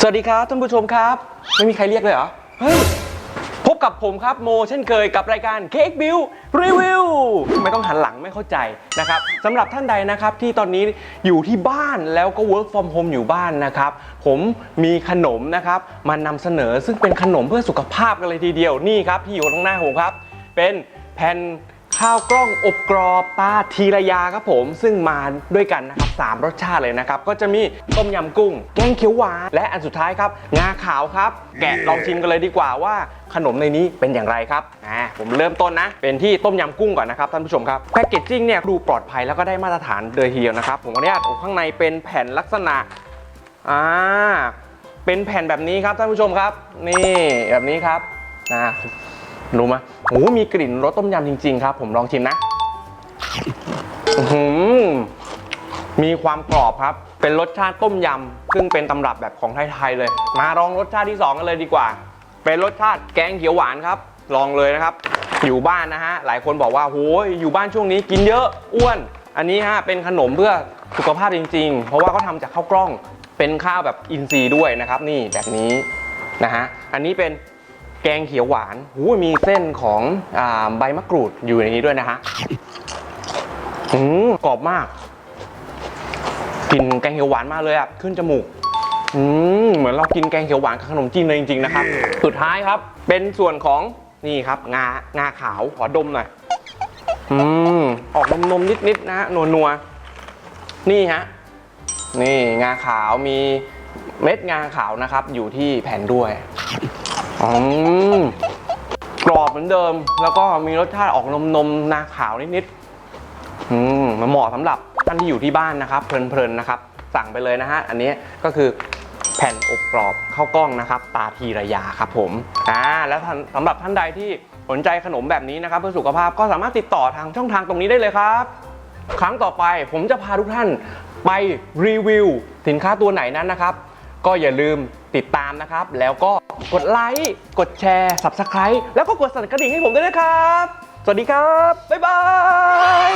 สวัสดีครับท่านผู้ชมครับ ไม่มีใครเรียกเลยเหรอ เฮ้ย พบกับผมครับโมเช่นเคยกับรายการเค้กบิวรีวิวไม่ต้องหันหลังไม่เข้าใจนะครับสำหรับท่านใดนะครับที่ตอนนี้อยู่ที่บ้านแล้วก็ work from home อยู่บ้านนะครับ ผมมีขนมนะครับมานำเสนอซึ่งเป็นขนมเพื่อสุขภาพกันเลยทีเดียวนี่ครับที่อยู่ตรงหน้าผมครับ เป็นแผ่น ข้าวกล้องอบกรอบตาทีระยาครับผม ซึ่งมาด้วยกันนะครับสามรสชาติเลยนะครับ ก็จะมีต้มยำกุ้ง แกงเขียวหวานและอันสุดท้ายครับงาขาวครับ แกะลองชิมกันเลยดีกว่าว่าขนมในนี้เป็นอย่างไรครับอ่าผมเริ่มต้นนะ เป็นที่ต้มยำกุ้งก่อนนะครับท่านผู้ชมครับแพคเกจจิ้งเนี่ยดูปลอดภัยแล้วก็ได้มาตรฐานเลยทีเดียวนะครับ ผมขออนุญาตโอ้ข้างในเป็นแผ่นลักษณะอ่าเป็นแผ่นแบบนี้ครับท่านผู้ชมครับ นี่แบบนี้ครับนะ รู้ไหมโอ้มีกลิ่นรสต้มยำจริง ๆ ครับ ผมลองชิมนะหือมีความกรอบครับ เป็นรสชาติต้มยำ ซึ่งเป็นตำรับแบบของไทยๆเลย มาลองรสชาติที่ 2 กันเลยดีกว่า เป็นรสชาติแกงเขียวหวานครับ ลองเลยนะครับ อยู่บ้านนะฮะ หลายคนบอกว่าโหยอยู่บ้านช่วงนี้กินเยอะ อ้วน อันนี้ฮะ เป็นขนมเพื่อสุขภาพจริง ๆ เพราะว่าเขาทำจากข้าวกล้อง เป็นข้าวแบบอินทรีย์ด้วยนะครับ นี่แบบนี้นะฮะ อันนี้เป็น แกงเขียวหวานหูมีเส้นของอใบมะกรูดอยู่ในนี้ด้วยนะฮะอืมกรอบมากกลินแกงเขียวหวานมากเลยอะขึ้นจมูกอืมเหมือนเรากินแกงเขียวหวานกับขนมจีนเลยจริงๆนะครับ สุดท้ายครับเป็นส่วนของนี่ครับงางาขาวขอดมหน่อยอืมออกนมๆนิดๆนะฮะนัวๆนี่ฮะนี่งาขาวมีเม็ดงาขาวนะครับ อยู่ที่แผ่นด้วย อืมกรอบเหมือนเดิม แล้วก็มีรสชาติออกนมนมนาขาวนิดๆอืมมันเหมาะสำหรับท่านที่อยู่ที่บ้านนะครับ เพลินๆนะครับ สั่งไปเลยนะฮะ อันนี้ก็คือแผ่นอบกรอบข้าวกล้องนะครับ ตาทีระยาครับผมอ่าแล้วท่านสำหรับท่านใดที่สนใจขนมแบบนี้นะครับเพื่อสุขภาพก็สามารถติดต่อทางช่องทางตรงนี้ได้เลยครับ ครั้งต่อไปผมจะพาทุกท่านไปรีวิวสินค้าตัวไหนนั้นนะครับ ก็อย่าลืมติดตามนะครับ แล้วก็กดไลค์ กดแชร์ Subscribe แล้วก็กดสั่นกระดิ่งให้ผมด้วยนะครับ สวัสดีครับ บ๊ายบาย